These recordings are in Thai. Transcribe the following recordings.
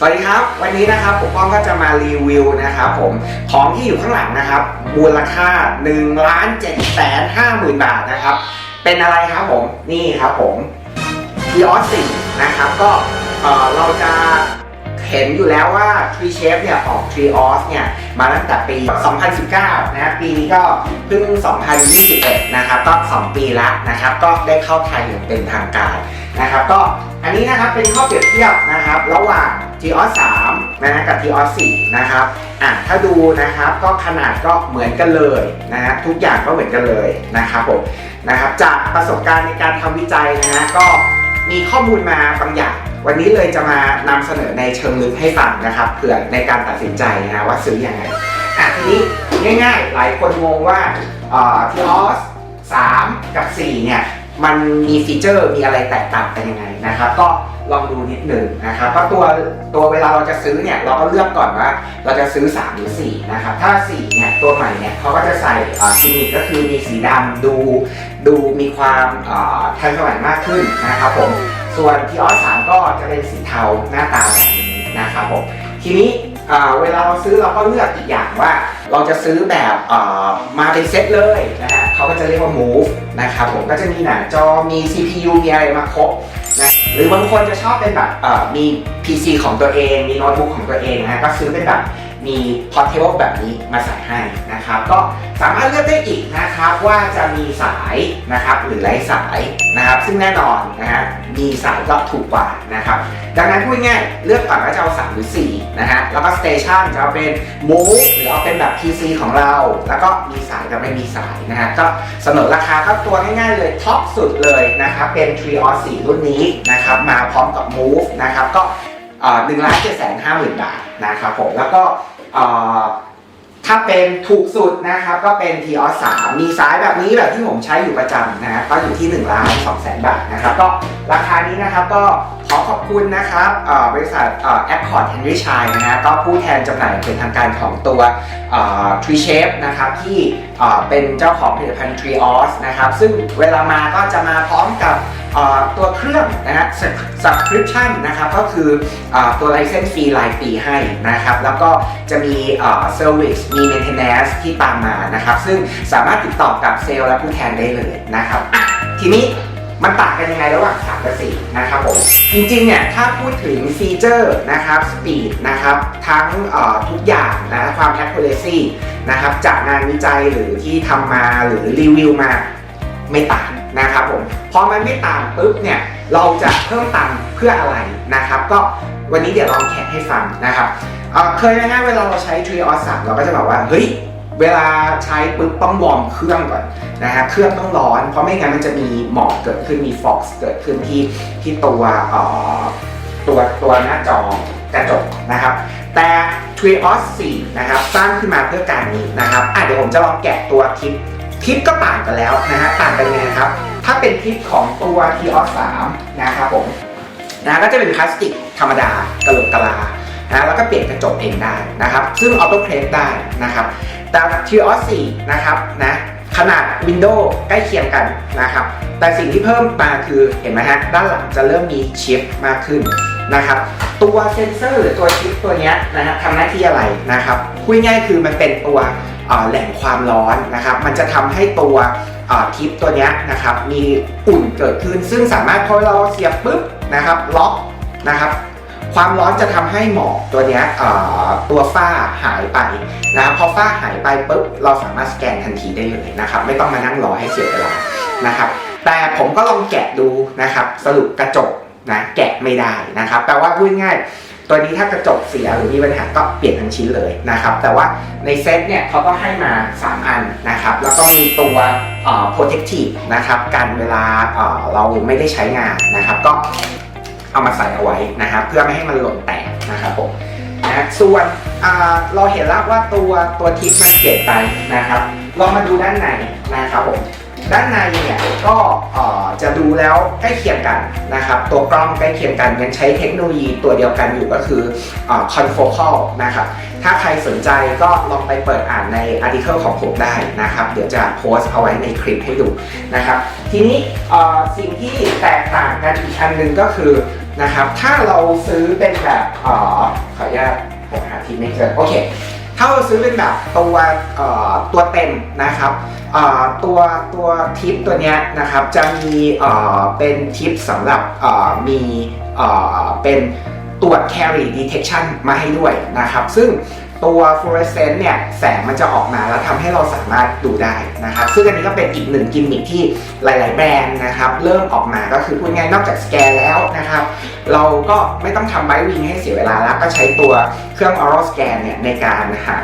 สวัสดีครับ วันนี้นะครับผมป้องก็จะมารีวิวนะครับผมของที่อยู่ข้างหลังนะครับมูลค่า1ล้าน7แสน5หมื่นบาทนะครับ เป็นอะไรครับผมนี่ครับผม t ีออสสี่นะครับก็เราจะเห็นอยู่แล้วว่า Tree Shape เนี่ยออก t r e e o s เนี่ยมาตั้งแต่ปี 2019 นะปีนี้ก็เพิ่ง 2021 นะครับก็ 2 ปีละนะครับ ก็ได้เข้าไทยอย่างเป็นทางการนะครับ ก็ อันนี้นะครับเป็นข้อเปรียบเทียบนะครับ ระหว่าง t ีออส3นะกับ t ีออส4นะครับอะถ้าดูนะครับก็ขนาดก็เหมือนกันเลยนะฮะทุกอย่างก็เหมือนกันเลยนะครับผมนะครับจากประสบการณ์ในการทำวิจัยนะฮะก็มีข้อมูลมาบางอย่าง วันนี้เลยจะมานำเสนอในเชิงลึกให้ฟังนะครับเผื่อในการตัดสินใจนะฮะว่าซื้ออยังไงอะทีนี้ง่าย ๆ หลายคนงงว่าทีออส3กับ 4 เนี่ย มันมีฟีเจอร์มีอะไรแตกต่างกันยังไงนะครับ ก็ลองดูนิดหนึ่งนะครับเพราะตัวตัวเวลาเราจะซื้อเนี่ยเราก็เลือกก่อนว่าเราจะซื้อ 3 หรือ 4 นะครับ ถ้า 4 เนี่ยตัวใหม่เนี่ยเขาก็จะใส่กิมมิคก็คือมีสีดำดูดูมีความทันสมัยมากขึ้นนะครับผมส่วนที่ออส3ก็จะเป็นสีเทาหน้าตาแบบนี้นะครับผมทีนี้ อ่อเวลาเราซื้อเราก็เลือกอีกอย่างว่า เราจะซื้อแบบอ่อมาเป็นเซตเลยนะฮะเขาก็จะเรียกว่า move นะครับผมก็จะมีหน้าจอมี CPU มีอะไรมาครบนะหรือบางคนจะชอบเป็นแบบมี PC ของตัวเอง มีโน้ตบุ๊กของตัวเองนะฮะก็ซื้อเป็นแบบ มี portable แบบนี้มาใส่ให้นะครับ ก็สามารถเลือกได้อีกนะครับว่าจะมีสายนะครับหรือไร้สายนะครับ ซึ่งแน่นอนนะฮะมีสายก็ถูกกว่านะครับ ดังนั้นพูดง่ายๆเลือกก่อนว่าจะเอา 3 หรือ 4 นะฮะแล้วก็สเตชันจะเอาเป็น move หรือเอาเป็นแบบ PC ของเรา แล้วก็มีสายกับไม่มีสายนะฮะก็เสนอราคาก็ตัวง่ายๆเลยท็อปสุดเลยนะครับเป็น t r e e o 4รุ่นนี้นะครับมาพร้อมกับ move นะครับก็ หนึ่งล้านเจ็ดแสนห้าหมื่นบาทนะครับผมแล้วก็เอ่อถ้าเป็นถูกสุดนะครับก็เป็น t ีออ3มีสายแบบนี้แบบที่ผมใช้อยู่ประจำนะฮะก็อยู่ที่1ล้าน2แสนบาทนะครับก็ ราคานี้นะครับก็ขอขอบคุณนะครับบริษัทแอปคอร์ดเฮนรี่ชัยนะฮะก็ผู้แทนจำหน่ายเป็นทางการของตัวทรีเชฟนะครับที่เป็นเจ้าของผลิตภัณฑ์ Tree o s นะครับซึ่งเวลามาก็จะมาพร้อมกับตัวเครื่องนะฮะ subscription นะครับก็คืออตัว license ฟรีรายปีให้นะครับ แล้วก็จะมีเอ่อ service มี maintenance ที่ตามมานะครับ ซึ่งสามารถติดต่อกับเซลล์และผู้แทนได้เลยนะครับ ทีนี้ มันต่างกันยังไงระหว่าง3กับ4นะครับผมจริงๆเนี่ยถ้าพูดถึงฟีเจอร์นะครับ speed นะครับทั้งทุกอย่างนะความ accuracy นะครับจากงานวิจัยหรือที่ทำมาหรือรีวิวมาไม่ต่างนะครับผมพอมันไม่ต่างปุ๊บเนี่ยเราจะเพิ่มตังค์เพื่ออะไรนะครับ ก็วันนี้เดี๋ยวลองแขกให้ฟังนะครับเเคยไหมฮะเวลาเราใช้ t r e e o s 3เราก็จะแบบว่าเฮ้ย เวลาใช้ปุ๊บต้องวอร์มเครื่องก่อนนะฮะเครื่องต้องร้อน เพราะไม่งั้นมันจะมีหมอกเกิดขึ้นมีฟอกเกิดขึ้นที่ที่ตัวเอ่อตัวตัวหน้าจอกระจกนะครับ แต่ t r e e o s 4นะครับสร้างขึ้นมาเพื่อการนี้นะครับอะเดี๋ยวผมจะลองแกะตัวทิปทิปก็ต่างกันแล้วนะฮะต่างกันยังไงครับ ถ้าเป็นทิปของตัว t ีออส3นะครับผมนะก็จะเป็นพลาสติกธรรมดากระโหลกกะลา นะแล้วก็เปลี่ยนกระจกเองได้นะครับ ซึ่งออโต้เคลฟได้นะครับ แต่ t ีออส4นะครับนะขนาดวินโดว์ใกล้เคียงกันนะครับ แต่สิ่งที่เพิ่มมาคือเห็นไหมฮะด้านหลังจะเริ่มมีชิปมากขึ้นนะครับ ตัวเซนเซอร์หรือตัวชิปตัวเนี้ยนะฮะทำหน้าที่อะไรนะครับพูดง่ายคือมันเป็นตัวแหล่งความร้อนนะครับ มันจะทำให้ตัวทิปตัวเนี้ยนะครับมีอุ่นเกิดขึ้น ซึ่งสามารถพอเราเสียบปุ๊บนะครับล็อกนะครับ ความร้อนจะทำให้หมอกตัวเนี้ยตัวฝ้าหายไปนะครับพอฝ้าหายไปปุ๊บเราสามารถสแกนทันทีได้เลยนะครับ ไม่ต้องมานั่งรอให้เสียเวลานะครับ แต่ผมก็ลองแกะดูนะครับ สรุปกระจกนะแกะไม่ได้นะครับแปลว่าพูดง่ายตัวนี้ถ้ากระจกเสียหรือมีปัญหาก็เปลี่ยนทั้งชิ้นเลยนะครับ แต่ว่าในเซตเนี่ยเขาก็ให้มา 3 อันนะครับ แล้วก็มีตัวเอ่อ protective นะครับกันเวลาเอ่อเราไม่ได้ใช้งานนะครับ ก็ เอามาใส่เอาไว้นะครับ เพื่อไม่ให้มันหล่นแตกนะครับผมนะส่วนเราเห็นแล้วว่าตัวตัวทิปมันเปลี่ยนไปนะครับลองมาดูด้านในนะครับผม ด้านในเนี่ยก็จะดูแล้วใกล้เคียงกันนะครับตัวกล้องใกล้เคียงกันยังใช้เทคโนโลยีตัวเดียวกันอยู่ก็คือเอ่อ confocal นะครับถ้าใครสนใจก็ลองไปเปิดอ่านใน article ของผมได้นะครับ เดี๋ยวจะโพสต์เอาไว้ในคลิปให้ดูนะครับ ทีนี้สิ่งที่แตกต่างกันอีกอันหนึ่งก็คือนะครับถ้าเราซื้อเป็นแบบอขออนุญาตผมหาทีไม่เจอโอเค ถ้าเราซื้อเป็นแบบตัวเอ่อตัวเต็มนะครับเอ่อตัวตัวทิปตัวเนี้ยนะครับจะมีเอ่อเป็นทิปสำหรับเอ่อมีเอ่อเป็นตรวจ carry detection มาให้ด้วยนะครับ ซึ่ง ตัว fluorescent เนี่ยแสงมันจะออกมาแล้วทำให้เราสามารถดูได้นะครับซึ่งอันนี้ก็เป็นอีกหนึ่งกิมมิคที่หลาย ๆ แบรนด์นะครับเริ่มออกมาก็คือพูดง่ายนอกจากสแกนแล้วนะครับเราก็ไม่ต้องทำไบวิงให้เสียเวลาแล้วก็ใช้ตัวเครื่อง oral scan เนี่ยในการหา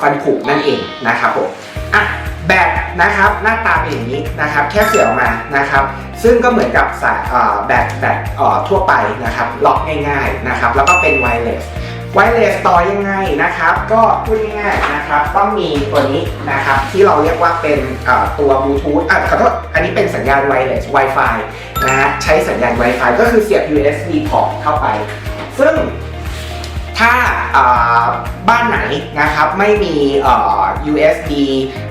ฟันผุนั่นเองนะครับผมอะแบบนะครับหน้าตาเป็นอย่างนี้นะครับแค่เสียออกมานะครับ ซึ่งก็เหมือนกับสายแบบแบบทั่วไปนะครับล็อกง่าย ๆ นะครับ แล้วก็เป็น wireless ไวเลสต่อยังไงนะครับ ก็พูดง่ายๆนะครับต้องมีตัวนี้นะครับที่เราเรียกว่าเป็นตัวบลูทูธอะขอโทษอันนี้เป็นสัญญาณไวเลส Wi-Fi นะฮะใช้สัญญาณ Wi-Fi ก็คือเสียบ USB port เข้าไป ซึ่งถ้าบ้านไหนนะครับไม่มี USB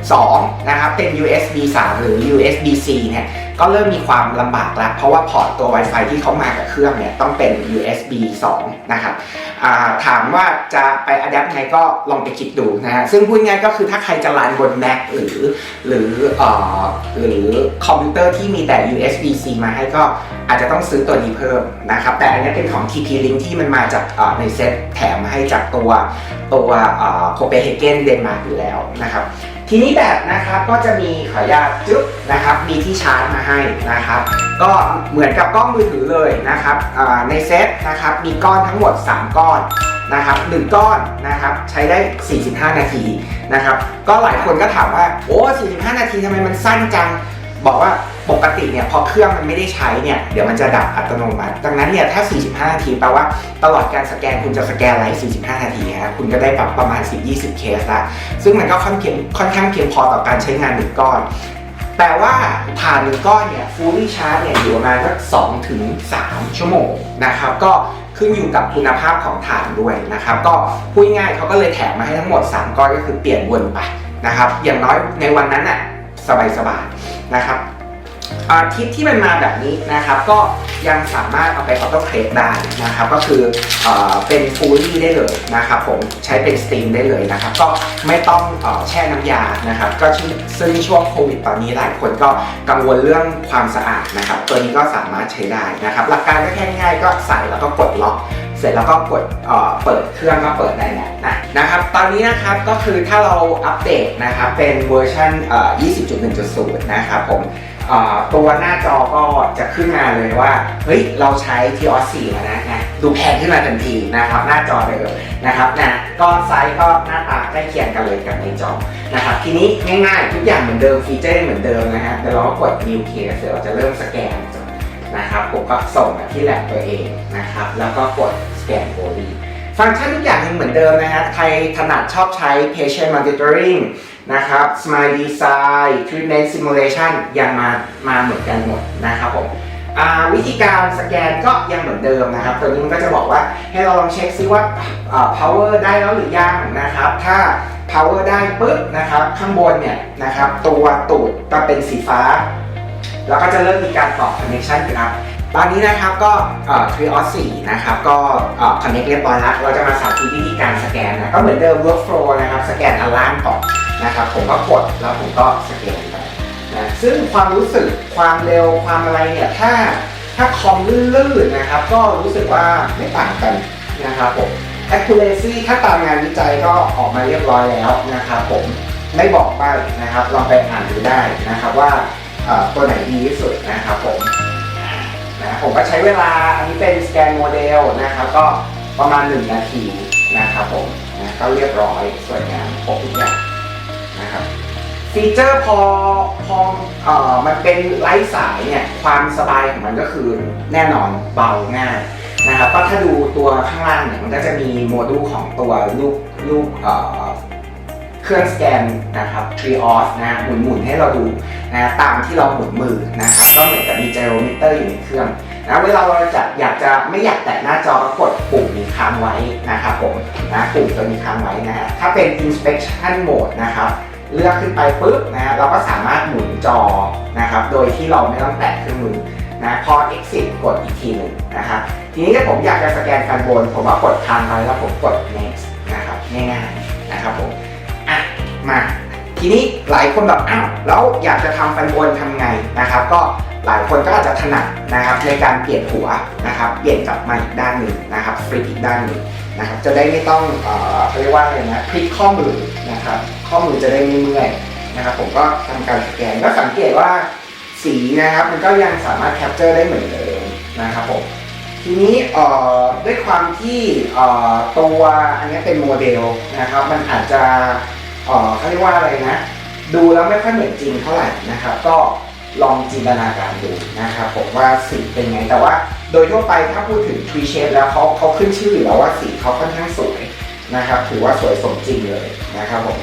2 นะครับเป็น USB 3 หรือ USB C เนี่ย ก็เริ่มมีความลำบากแล้ว เพราะว่าพอร์ตตัว Wi-Fi ที่เขามากับเครื่องเนี่ยต้องเป็น USB 2 นะครับาถามว่าจะไปอัดแอปไงก็ลองไปคิดดูนะฮะซึ่งพูดง่ายก็คือถ้าใครจะรันบน Mac หรือหรืออหรือคอมพิวเตอร์ที่มีแต่ USB C มาให้ก็อาจจะต้องซื้อตัวนี้เพิ่มนะครับ แต่อันนี้เป็นของ TP Link ที่มันมาจากในเซ็ตแถมมาให้จากตัวตัวโคเปนเฮเกนเดนมาร์กอยู่แล้วนะครับ ทีนี้แบบนะครับก็จะมีขออนุญาตจึ๊บนะครับมีที่ชาร์จมาให้นะครับ ก็เหมือนกับกล้องมือถือเลยนะครับในเซตนะครับมีก้อนทั้งหมด 3 ก้อนนะครับหนึ่งก้อนนะครับใช้ได้ 45 นาทีนะครับก็หลายคนก็ถามว่าโอ้45 นาทีทำไมมันสั้นจัง บอกว่าปกติเนี่ยพอเครื่องมันไม่ได้ใช้เนี่ยเดี๋ยวมันจะดับอัตโนมัติ ดังนั้นเนี่ยถ้า 45 นาทีแปลว่าตลอดการสแกนคุณจะสแกนไลฟ์ 45 นาทีฮะคุณก็ได้แบบประมาณ 10-20 เคสละซึ่งมันก็ค่อนเพียงค่อนข้างเพียงพอต่อการใช้งานหนึ่งก้อน แต่ว่าฐานหนึ่งก้อนเนี่ย fully charge เนี่ยอยู่ประมาณสัก2ถึง3ชั่วโมงนะครับก็ขึ้นอยู่กับคุณภาพของฐานด้วยนะครับก็พูดง่ายเขาก็เลยแถมมาให้ทั้งหมด 3 ก้อนก็คือเปลี่ยนวนไปนะครับอย่างน้อยในวันนั้นน่ะ สบายๆนะครับอ่าทิปที่มันมาแบบนี้นะครับก็ยังสามารถเอาไปออโต้เคลฟได้นะครับ ก็คืออเป็นฟูลี่ได้เลยนะครับผมใช้เป็นสตรีมได้เลยนะครับ ก็ไม่ต้องอแช่น้ำยานะครับ ก็ซึ่งช่วงโควิดตอนนี้หลายคนก็กังวลเรื่องความสะอาดนะครับ ตัวนี้ก็สามารถใช้ได้นะครับ หลักการก็แค่ง่ายก็ใส่แล้วก็กดล็อก เสร็จแล้วก็กดเเปิดเครื่องก็เปิดได้แล้วนะนะครับ ตอนนี้นะครับก็คือถ้าเราอัปเดตนะครับเป็นเวอร์ชัน20.1.0 นะครับผมตัวหน้าจอก็จะขึ้นมาเลยว่า เฮ้ย เราใช้ t o s 4แล้วนะนะดูแพงขึ้นมาทันทีนะครับ หน้าจอเลยนะครับนะก็ไซส์ก็หน้าตาใกล้เคียงกันเลยกับในจอนะครับ ทีนี้ง่ายๆ ทุกอย่างเหมือนเดิมฟีเจอร์เหมือนเดิมนะฮะเดี๋ยวเราก็กด new case เดี๋ยวเราจะเริ่มสแกน นะครับผมก็ส่งมาที่แลบตัวเองนะครับแล้วก็กดสแกนโบลีฟังก์ชันทุกอย่างยังเหมือนเดิมนะฮะใครถนัดชอบใช้ patient monitoring นะครับ smile design treatment simulation ยังมามาเหมือนกันหมดนะครับผมวิธีการสแกนก็ยังเหมือนเดิมนะครับ ตัวนี้มันก็จะบอกว่าให้เราลองเช็คซิว่า power ได้แล้วหรือยังนะครับ ถ้า power ได้ปุ๊บนะครับ ข้างบนเนี่ยนะครับ ตัวตูดก็เป็นสีฟ้า แล้วก็จะเริ่มมีการต่อ connection ครับตอนนี้นะครับก็เอ่อ Trios 4นะครับก็เอ่อ connect เรียบร้อยแล้วเราจะมาสาธิตวิธีการสแกนนะก็เหมือนเดิม workflow นะครับสแกนอันล่างก่อนนะครับผมก็กดแล้วผมก็สแกนไปนะซึ่งความรู้สึกความเร็วความอะไรเนี่ยถ้าถ้าคอมลื่นๆนะครับ ก็รู้สึกว่าไม่ต่างกันนะครับผม accuracy ถ้าตามงานวิจัยก็ออกมาเรียบร้อยแล้วนะครับผมไม่บอกไปนะครับลองไปอ่านดูได้นะครับว่า ตัวไหนดีที่สุดนะครับผมนะผมก็ใช้เวลาอันนี้เป็นสแกนโมเดลนะครับก็ประมาณ 1 นาทีนะครับผมนะก็เรียบร้อยสวยงามครบทุกอย่างนะครับฟีเจอร์พอพอเอ่อมันเป็นไร้สายเนี่ยความสบายของมันก็คือแน่นอนเบาง่ายนะครับก็ถ้าดูตัวข้างล่างเนี่ยมันก็จะมีโมดูลของตัวลูกลูกเอ่อ เครื่องสแกนนะครับ Trios นะหมุนหมุนๆให้เราดูนะตามที่เราหมุนมือนะครับ ก็เหมือนกับมีไจโรมิเตอร์อยู่ในเครื่องนะเวลาเราจะอยากจะไม่อยากแตะหน้าจอก็กดปุ่มนี้ค้างไว้นะครับผมนะปุ่มตัวนี้ค้างไว้นะฮะถ้าเป็น inspection mode นะครับเลือกขึ้นไปปุ๊บนะฮะเราก็สามารถหมุนจอนะครับ โดยที่เราไม่ต้องแตะเครื่องมือนะพอ exit กดอีกทีหนึ่งนะครับทีนี้ถ้าผมอยากจะสแกนฟันบน ผมก็กดทางไปแล้วผมกด next นะครับง่ายๆนะครับผม มาทีนี้หลายคนแบบอ้าวแล้วอยากจะทำฟันบนทำไงนะครับ ก็หลายคนก็อาจจะถนัดนะครับในการเปลี่ยนหัวนะครับเปลี่ยนกลับมาอีกด้านหนึ่งนะครับฟลิปอีกด้านหนึ่งนะครับจะได้ไม่ต้องเอ่อเขาเรียกว่าอะไรนะพลิกข้อมือนะครับข้อมือจะได้ไม่เมื่อยนะครับผมก็ทำการสแกนก็สังเกตว่าสีนะครับมันก็ยังสามารถแคปเจอร์ได้เหมือนเดิมนะครับผมทีนี้เอ่อด้วยความที่เอ่อตัวอันนี้เป็นโมเดลนะครับมันอาจจะ เอ่อเขาเรียกว่าอะไรนะ ดูแล้วไม่ค่อยเหมือนจริงเท่าไหร่นะครับ ก็ลองจินตนาการดูนะครับผมว่าสีเป็นไง แต่ว่าโดยทั่วไปถ้าพูดถึง tree shape แล้วเขาเขาขึ้นชื่ออยู่แล้วว่าสีเขาค่อนข้างสวยนะครับถือว่าสวยสมจริงเลยนะครับผม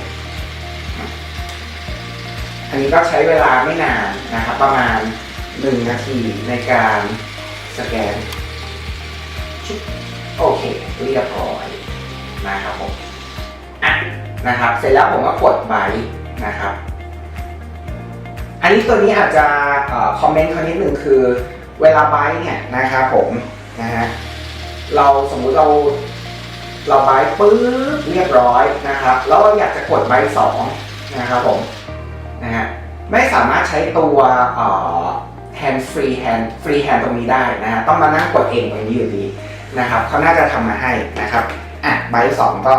อันนี้ก็ใช้เวลาไม่นานนะครับประมาณ 1 นาทีในการสแกนโอเคเรียบร้อย นะครับ เสร็จแล้วผมก็กดไบนะครับ อันนี้ตัวนี้อาจจะคอมเมนต์เขานิดหนึ่งคือเวลาไบเนี่ยนะครับผมนะฮะเราสมมุติเราเราไบปุ๊บเรียบร้อยนะครับแล้วเราอยากจะกดไบสองนะครับผมนะฮะไม่สามารถใช้ตัวเอ่อ hand free hand free hand ตรงนี้ได้นะฮะต้องมานั่งกดเองตรงนี้อยู่ดีนะครับเขาน่าจะทำมาให้นะครับอะใบสองก็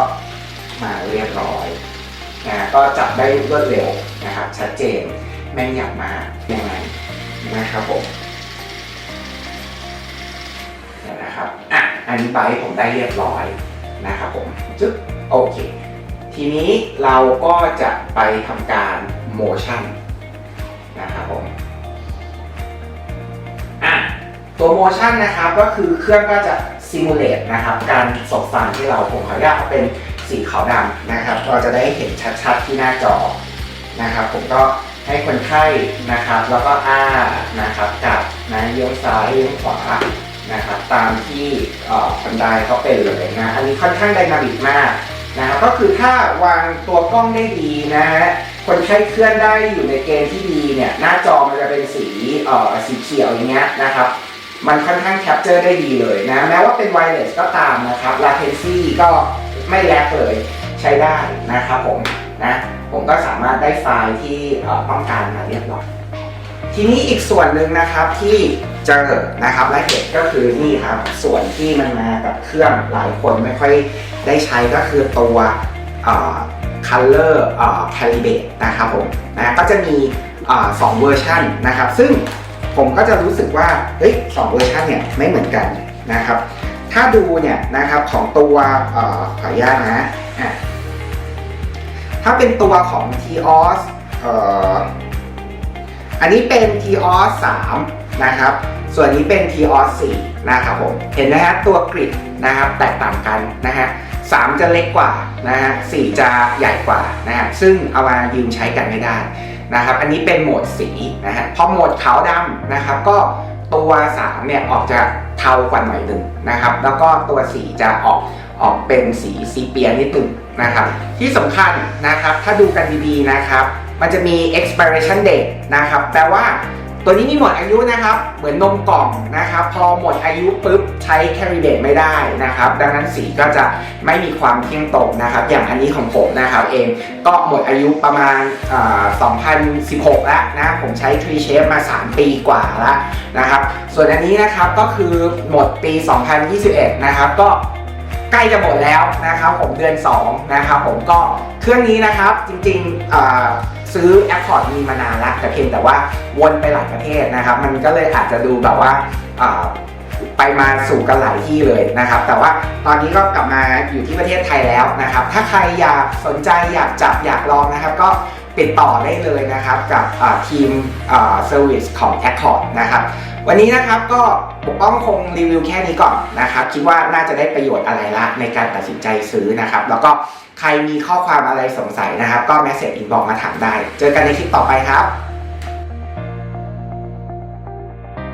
มาเรียบร้อยนะก็จับได้รวดเร็วนะครับชัดเจนแม่นยำมากยังไงนะครับผมเดี๋ยนะครับอะอันนี้ใบผมได้เรียบร้อยนะครับผมจึ๊บโอเค ทีนี้เราก็จะไปทำการ motion นะครับผมอะตัว motion นะครับก็คือเครื่องก็จะ simulate นะครับการสบฟันที่เราผมขออนุญาตเอาเป็น สีขาวดำนะครับ เราจะได้เห็นชัดๆที่หน้าจอนะครับ ผมก็ให้คนไข้นะครับ แล้วก็อ้านะครับกับนะเลี้ยวซ้ายเลี้ยวขวานะครับ ตามที่เอ่อบันไดเขาเป็นเลยนะ อันนี้ค่อนข้างไดนามิกมากนะครับก็คือถ้าวางตัวกล้องได้ดีนะฮะคนไข้เคลื่อนได้อยู่ในเกณฑ์ที่ดีเนี่ยหน้าจอมันจะเป็นสีเอ่อสีเขียวอย่างเงี้ยนะครับ มันค่อนข้างแคปเจอร์ได้ดีเลยนะแม้ว่าเป็นไวเลสก็ตามนะครับ latency ก็ ไม่แลกเลยใช้ได้นะครับผมนะผมก็สามารถได้ไฟล์ที่ต้องการมาเรียบร้อยทีนี้อีกส่วนหนึ่งนะครับที่เจอนะครับและเห็นก็คือนี่ครับส่วนที่มันมากับเครื่องหลายคนไม่ค่อยได้ใช้ก็คือตัว color เอ่อ calibrate นะครับผมนะก็จะมีสองเวอร์ชันนะครับ ซึ่งผมก็จะรู้สึกว่าเฮ้ยสองเวอร์ชันเนี่ยไม่เหมือนกันนะครับ ถ้าดูเนี่ยนะครับของตัวออขออนุญาตนะะถ้าเป็นตัวของ TOS อออันนี้เป็น TOS 3นะครับ ส่วนนี้เป็น TOS 4นะครับผมเห็นไหมฮะตัวกริดนะครับแตกต่างกันนะฮะสามจะเล็กกว่านะฮะสี่จะใหญ่กว่านะฮะซึ่งเอามายืมใช้กันไม่ได้นะครับอันนี้เป็นโหมดสีนะฮะพอโหมดขาวดำนะครับก็ตัว3เนี่ยออกจะ เทากว่าหน่อยหนึ่งนะครับ แล้วก็ตัวสีจะออกออกเป็นสีซีเปียนิดหนึ่งนะครับ ที่สำคัญนะครับถ้าดูกันดีๆนะครับ มันจะมี expiration date นะครับแปลว่า ตัวนี้มีหมดอายุนะครับ เหมือนนมกล่องนะครับ พอหมดอายุปุ๊บใช้ carry date ไม่ได้นะครับ ดังนั้นสีก็จะไม่มีความเที่ยงตรงนะครับ อย่างอันนี้ของผมนะครับเองก็หมดอายุประมาณ 2016 แล้วนะ ผมใช้ Tree Shape มา 3 ปีกว่าแล้วนะครับ ส่วนอันนี้นะครับก็คือหมดปี 2021 นะครับ ก็ใกล้จะหมดแล้วนะครับ ผมเดือน2นะครับ ผมก็เครื่องนี้นะครับจริงๆ ซื้อ a p p o r t มีมานานแล้วแต่เพียงแต่ว่าวนไปหลายประเทศนะครับ มันก็เลยอาจจะดูแบบว่าไปมาสู่กันหลายที่เลยนะครับ แต่ว่าตอนนี้ก็กลับมาอยู่ที่ประเทศไทยแล้วนะครับ ถ้าใครอยากสนใจอยากจับอยากลองนะครับ ก็ติดต่อได้เลยนะครับกับทีมเซอร์วิสของ Accord นะครับวันนี้นะครับก็ปกป้องคงรีวิวแค่นี้ก่อนนะครับ คิดว่าน่าจะได้ประโยชน์อะไรละในการตัดสินใจซื้อนะครับ แล้วก็ ใครมีข้อความอะไรสงสัยนะครับ ก็แมสเซจอินบอกมาถามได้ เจอกันในคลิปต่อไปครับ